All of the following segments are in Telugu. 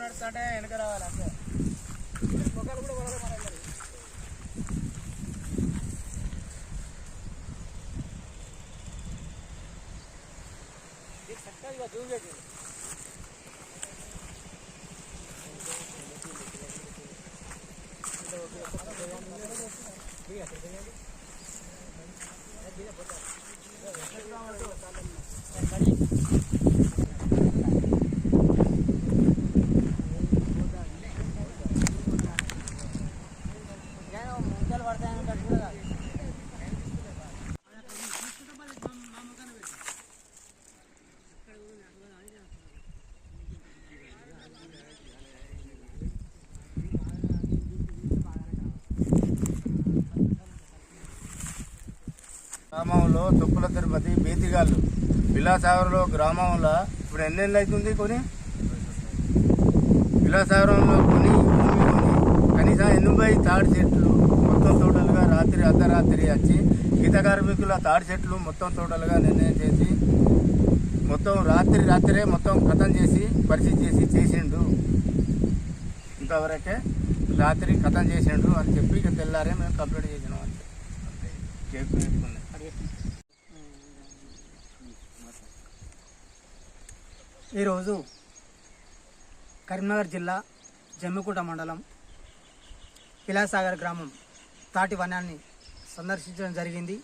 నడుస్తుంటే వెనక రావాలి అంతే. మొక్కలు కూడా కొలవాలి మనందరి చక్కగా చూసేది. గ్రామంలో తుప్పుల తిరుపతి బీతిగాళ్ళు విలాసాగర్లో గ్రామంలో ఇప్పుడు ఎన్నెళ్ళు అవుతుంది కొని? విలాసాగరంలో కొని భూమి కొని కనీసం ఎనభై తాడి చెట్లు మొత్తం తోటలుగా రాత్రి అర్ధరాత్రి వచ్చి గీత కార్మికుల తాడి చెట్లు మొత్తం తోటలుగా నిర్ణయం చేసి మొత్తం రాత్రి రాత్రే మొత్తం కథం చేసి పరిస్థితి చేసి చేసిండు. ఇంతవరకే రాత్రి కథం చేసిండు అని చెప్పి ఇక తెల్లారే మేము కంప్లీట్ చేసినాం అంతే. కేక్ పెట్టుకున్నాం ఈరోజు కరీంనగర్ జిల్లా జమ్మికుంట మండలం పిలాసాగర్ గ్రామం తాటి వనాన్ని సందర్శించడం జరిగింది.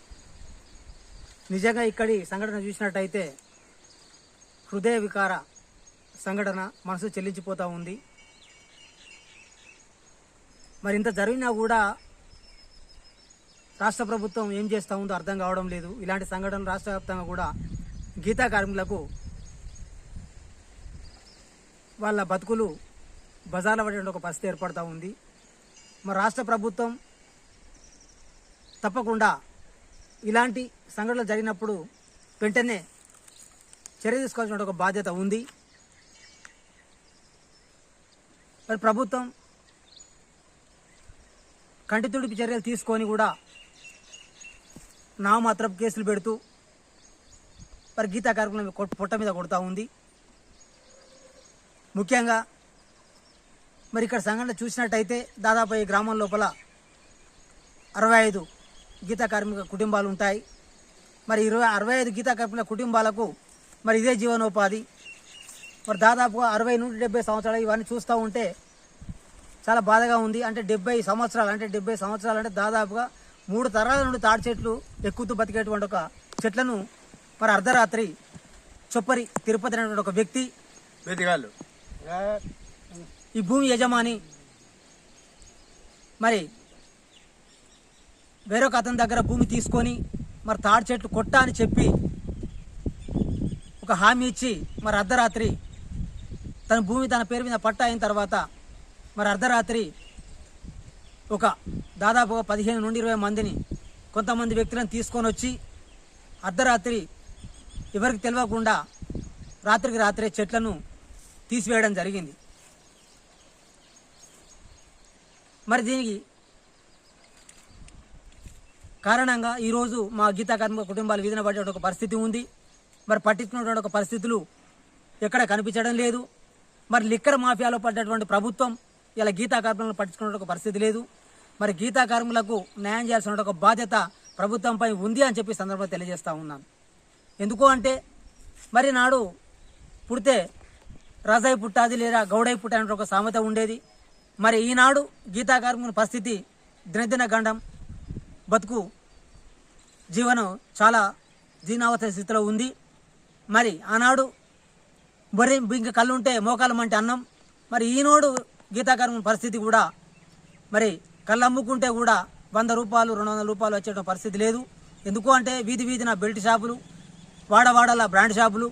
నిజంగా ఇక్కడి సంఘటన చూసినట్టయితే హృదయ వికార సంఘటన మనసు చెల్లించిపోతూ ఉంది. మరి ఇంత జరిగినా కూడా రాష్ట్ర ప్రభుత్వం ఏం చేస్తూ ఉందో అర్థం కావడం లేదు. ఇలాంటి సంఘటనలు రాష్ట్ర వ్యాప్తంగా కూడా గీతా కార్మికులకు వాళ్ళ బతుకులు బజార్ల పడేటువంటి ఒక పరిస్థితి ఏర్పడతా ఉంది. మరి రాష్ట్ర ప్రభుత్వం తప్పకుండా ఇలాంటి సంఘటనలు జరిగినప్పుడు వెంటనే చర్య తీసుకోవాల్సిన ఒక బాధ్యత ఉంది. మరి ప్రభుత్వం కంటి తుడిపి చర్యలు తీసుకొని కూడా నామాత్రపు కేసులు పెడుతూ మరి గీతా కార్యక్రమం పొట్ట మీద కొడుతూ ఉంది. ముఖ్యంగా మరి ఇక్కడ సంఘటన చూసినట్టయితే దాదాపు ఈ గ్రామం లోపల అరవై ఐదు గీతా కార్మిక కుటుంబాలు ఉంటాయి. మరి ఇరవై అరవై ఐదు గీతా కార్మిక కుటుంబాలకు మరి ఇదే జీవనోపాధి. మరి దాదాపుగా అరవై నుండి డెబ్బై సంవత్సరాలు ఇవన్నీ చూస్తూ ఉంటే చాలా బాధగా ఉంది. అంటే డెబ్బై సంవత్సరాలు అంటే డెబ్బై సంవత్సరాలు అంటే దాదాపుగా మూడు తరాల నుండి తాడి చెట్లు ఎక్కుతూ బతికేటువంటి ఒక చెట్లను మరి అర్ధరాత్రి చొప్పరి తిరుపతి అనేటువంటి ఒక వ్యక్తి బీతిగాళ్ళు ఈ భూమి యజమాని మరి వేరొక అతని దగ్గర భూమి తీసుకొని మరి తాడి చెట్లు కొట్ట అని చెప్పి ఒక హామీ ఇచ్చి మరి అర్ధరాత్రి తన భూమి తన పేరు మీద పట్ట అయిన తర్వాత మరి అర్ధరాత్రి ఒక దాదాపుగా పదిహేను నుండి ఇరవై మందిని కొంతమంది వ్యక్తులను తీసుకొని వచ్చి అర్ధరాత్రి ఎవరికి తెలియకుండా రాత్రికి రాత్రే చెట్లను తీసివేయడం జరిగింది. మరి దీనికి కారణంగా ఈరోజు మా గీతా కార్మిక కుటుంబాలు వీధిన పడే ఒక పరిస్థితి ఉంది. మరి పట్టించుకున్నటువంటి ఒక పరిస్థితులు ఎక్కడ కనిపించడం లేదు. మరి లిక్కర్ మాఫియాలో పడ్డటువంటి ప్రభుత్వం ఇలా గీతా కార్మికులను పట్టించుకున్న ఒక పరిస్థితి లేదు. మరి గీతా కార్మికులకు న్యాయం చేయాల్సిన ఒక బాధ్యత ప్రభుత్వంపై ఉంది అని చెప్పి సందర్భంగా తెలియజేస్తూ ఉన్నాను. ఎందుకు అంటే మరి నాడు పుడితే రాజాయి పుట్టాది లేదా గౌడై పుట్టాది ఒక సామెత ఉండేది. మరి ఈనాడు గీతా కార్మికుని పరిస్థితి దినదిన గండం బతుకు జీవనం చాలా దీనావత స్థితిలో ఉంది. మరి ఆనాడు మరి ఇంకా కళ్ళు ఉంటే మోకాలం అంటే అన్నం. మరి ఈనాడు గీతా పరిస్థితి కూడా మరి కళ్ళమ్ముకుంటే కూడా వంద రూపాయలు రెండు వందల రూపాయలు వచ్చే పరిస్థితి లేదు. ఎందుకు అంటే వీధి వీధిన బెల్ట్ షాపులు వాడవాడల బ్రాండ్ షాపులు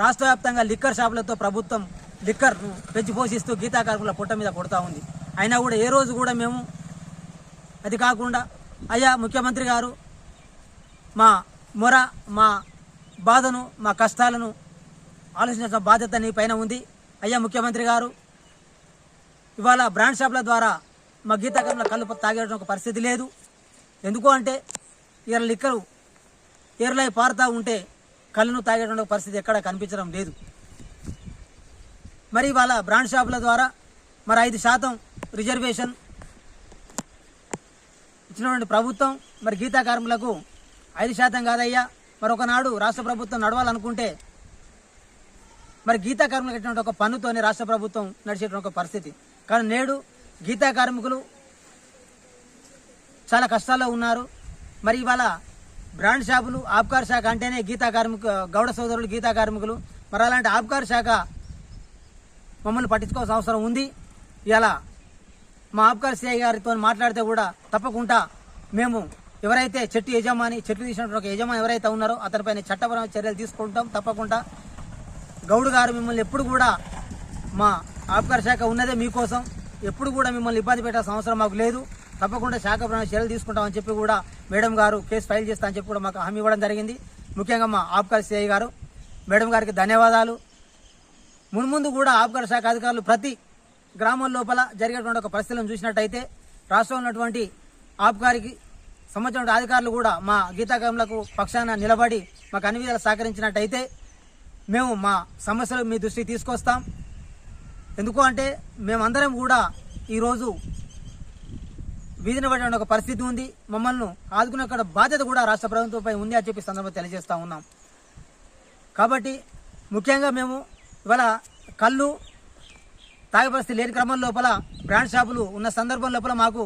రాష్ట్ర వ్యాప్తంగా లిక్కర్ షాపులతో ప్రభుత్వం లిక్కర్ను పెంచి పోషిస్తూ పుట్ట మీద కొడతా ఉంది. అయినా కూడా ఏ రోజు కూడా మేము అది కాకుండా అయ్యా ముఖ్యమంత్రి గారు మా మొర మా బాధను మా కష్టాలను ఆలోచించిన బాధ్యత నీ పైన ఉంది. అయ్యా ముఖ్యమంత్రి గారు ఇవాళ బ్రాండ్ షాప్ల ద్వారా మా గీతాకంలో కళ్ళు తాగేట ఒక పరిస్థితి లేదు. ఎందుకు అంటే ఇవాళ లిక్కరు ఏర్లై పారుతూ ఉంటే కళ్ళను తాగేటువంటి పరిస్థితి ఎక్కడ కనిపించడం లేదు. మరి ఇవాళ బ్రాండ్ షాపుల ద్వారా మరి ఐదు శాతం రిజర్వేషన్ ఇచ్చినటువంటి ప్రభుత్వం మరి గీతా కార్మికులకు ఐదు శాతం కాదయ్యా మరి ఒకనాడు రాష్ట్ర ప్రభుత్వం నడవాలనుకుంటే మరి గీతా కార్మికులకు కట్టినటువంటి ఒక పన్నుతోనే రాష్ట్ర ప్రభుత్వం నడిచేటువంటి ఒక పరిస్థితి. కానీ నేడు గీతా కార్మికులు చాలా కష్టాల్లో ఉన్నారు. మరి ఇవాళ బ్రాండ్ షాపులు ఆబ్కార్ శాఖ అంటేనే గీతా కార్మికు గౌడ సోదరులు గీతా కార్మికులు. మరి అలాంటి ఆబ్కార్ శాఖ మమ్మల్ని పట్టించుకోవాల్సిన అవసరం ఉంది. ఇలా మా ఆబ్కార్ సిఐ గారితో మాట్లాడితే కూడా తప్పకుండా మేము ఎవరైతే చెట్టు యజమాని చెట్లు తీసినటువంటి ఒక యజమాని ఎవరైతే ఉన్నారో అతనిపైన చట్టపరమైన చర్యలు తీసుకుంటాం తప్పకుండా. గౌడ్ గారు మిమ్మల్ని ఎప్పుడు కూడా మా ఆబ్కార్ శాఖ ఉన్నదే మీకోసం. ఎప్పుడు కూడా మిమ్మల్ని ఇబ్బంది పెట్టాల్సిన అవసరం మాకు లేదు. తప్పకుండా శాఖ శాఖపరమైన చర్యలు తీసుకుంటామని చెప్పి కూడా మేడం గారు కేసు ఫైల్ చేస్తా అని చెప్పి కూడా మాకు హామీ ఇవ్వడం జరిగింది. ముఖ్యంగా మా ఆబ్కార్ సిఐ గారు. మేడం గారికి ధన్యవాదాలు. మున్ముందు కూడా ఆబ్కార్ శాఖ అధికారులు ప్రతి గ్రామం లోపల జరిగేటువంటి ఒక పరిస్థితులను చూసినట్టయితే రాష్ట్రంలో ఉన్నటువంటి ఆబ్కారికి సంబంధించిన అధికారులు కూడా మా గీతాకారులకు పక్షాన నిలబడి మాకు అన్ని విధాలు సహకరించినట్టయితే మేము మా సమస్యలు మీ దృష్టికి తీసుకొస్తాం. ఎందుకు అంటే మేమందరం కూడా ఈరోజు వీధిన పడిన ఒక పరిస్థితి ఉంది. మమ్మల్ని ఆదుకునే బాధ్యత కూడా రాష్ట్ర ప్రభుత్వంపై ఉంది అని చెప్పి సందర్భంగా తెలియజేస్తూ ఉన్నాం. కాబట్టి ముఖ్యంగా మేము ఇవాళ కళ్ళు తాగే పరిస్థితి లేని క్రమం లోపల బ్రాండ్ షాపులు ఉన్న సందర్భం లోపల మాకు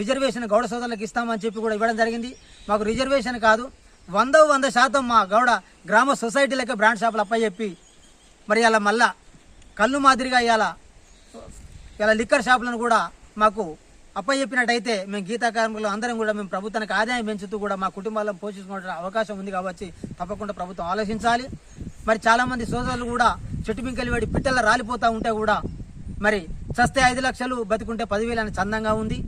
రిజర్వేషన్ గౌడ సోదరులకు ఇస్తామని చెప్పి కూడా ఇవ్వడం జరిగింది. మాకు రిజర్వేషన్ కాదు వంద వంద శాతం మా గౌడ గ్రామ సొసైటీలకే బ్రాండ్ షాపులు అప్పచెప్పి మరి అలా మళ్ళా కళ్ళు మాదిరిగా ఇవాళ ఇలా లిక్కర్ షాపులను కూడా మాకు అప్పచెప్పినట్టయితే మేము గీతా కార్మికులు అందరం కూడా మేము ప్రభుత్వానికి ఆదాయం పెంచుతూ కూడా మా కుటుంబాలను పోషించుకునే అవకాశం ఉంది కాబట్టి తప్పకుండా ప్రభుత్వం ఆలోచించాలి. మరి చాలామంది సోదరులు కూడా చెట్టు బింకెలు వేడి పిట్టల రాలిపోతూ ఉంటే కూడా మరి చస్తే ఐదు లక్షలు బతుకుంటే పదివేలు అని చందంగా ఉంది.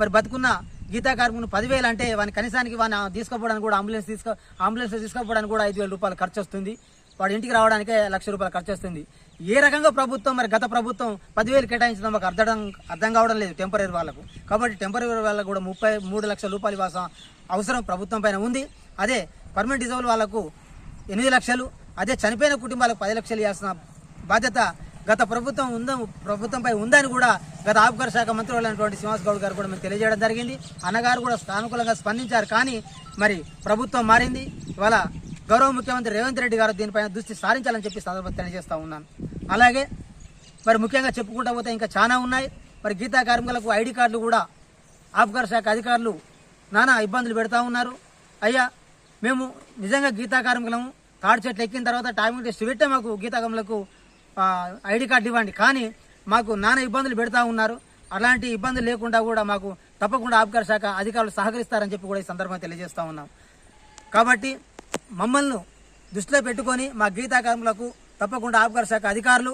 మరి బతుకున్న గీతా కార్మికులు పదివేలు అంటే వాని కనీసానికి వాని తీసుకుపోవడానికి కూడా అంబులెన్స్ తీసుకో అంబులెన్స్ తీసుకోపోవడానికి కూడా ఐదు వేల రూపాయలు ఖర్చు వస్తుంది. వాడి ఇంటికి రావడానికే లక్ష రూపాయలు ఖర్చు వస్తుంది ఏ రకంగా ప్రభుత్వం మరి గత ప్రభుత్వం పదివేలు కేటాయించడం మాకు అర్థం అర్థం కావడం లేదు టెంపరీ వాళ్ళకు. కాబట్టి టెంపరీ వాళ్ళకు కూడా ముప్పై మూడు లక్షల రూపాయలు ఇవ్వాల్సిన అవసరం ప్రభుత్వం పైన ఉంది. అదే పర్మనెంట్ డిజబుల్ వాళ్ళకు ఎనిమిది లక్షలు అదే చనిపోయిన కుటుంబాలకు పది లక్షలు ఇవ్వాల్సిన బాధ్యత గత ప్రభుత్వం ఉందా ప్రభుత్వంపై ఉందని కూడా గత ఆబ్కార శాఖ మంత్రి అయినటువంటి శ్రీనివాస్ గౌడ్ గారు కూడా మేము తెలియజేయడం జరిగింది. అన్నగారు కూడా సానుకూలంగా స్పందించారు కానీ మరి ప్రభుత్వం మారింది. ఇవాళ గౌరవ ముఖ్యమంత్రి రేవంత్ రెడ్డి గారు దీనిపైన దృష్టి సారించాలని చెప్పి సందర్భంగా తెలియజేస్తూ ఉన్నాను. అలాగే మరి ముఖ్యంగా చెప్పుకుంటా పోతే ఇంకా చాలా ఉన్నాయి. మరి గీతా కార్మికులకు ఐడి కార్డులు కూడా ఆబ్కార్ శాఖ అధికారులు నానా ఇబ్బందులు పెడతా ఉన్నారు. అయ్యా మేము నిజంగా గీతా కార్మికులము. తాడు చెట్లు ఎక్కిన తర్వాత టైమింగ్ టెస్ట్ పెట్టే మాకు గీతా కార్మికులకు ఐడి కార్డు ఇవ్వండి. కానీ మాకు నానా ఇబ్బందులు పెడతా ఉన్నారు. అలాంటి ఇబ్బందులు లేకుండా కూడా మాకు తప్పకుండా ఆబ్కార్ శాఖ అధికారులు సహకరిస్తారని చెప్పి కూడా ఈ సందర్భంగా తెలియజేస్తూ ఉన్నాం. కాబట్టి మమ్మల్ని దృష్టిలో పెట్టుకొని మా గీతాకారులకు తప్పకుండా ఆబ్కార్ శాఖ అధికారులు.